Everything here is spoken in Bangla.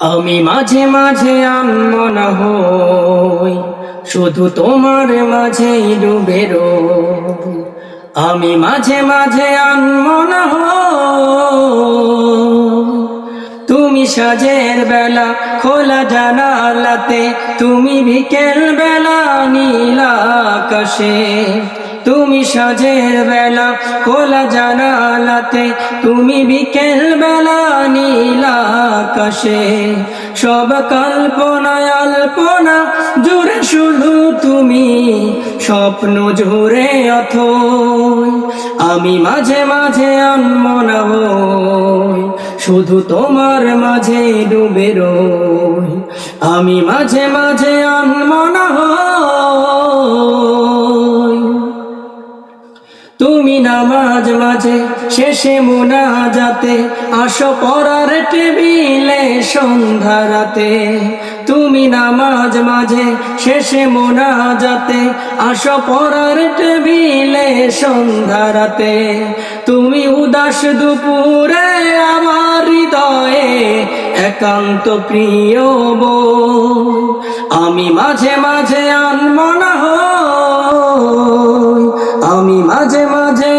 আমি মাঝে মাঝে আনমন হই, শুধু তোমার মাঝেই ডুবে আমি মাঝে মাঝে আনমন হই, তুমি সাজের বেলা খোলা জানালাতে, তুমি বিকেল বেলা নীল আকাশে। তুমি সাজের বেলা, খোলা জানালাতে। তুমি বিকেল বেলা নীল আকাশে। সব কল্পনায় আল্পনা, জুড়ে শুধু তুমি। স্বপ্ন জুড়ে অথই, আমি মাঝে মাঝে আনমনা শুধু তোমার মাঝে ডুবে আমি মাঝে মাঝে আনমনা হই। তুমি নামাজ মাঝে শেষে মোনা যাতে আসো পড়ার টেবিলে সন্ধ্যা রাতে। তুমি নামাজ মাঝে শেষে মোনা যাতে আসো পড়ার টেবিলে সন্ধ্যা রাতে। তুমি উদাস দুপুরে আমার হৃদয়ে একান্ত প্রিয় বই আমি মাঝে মাঝে আনমনা আমি মাঝে মাঝে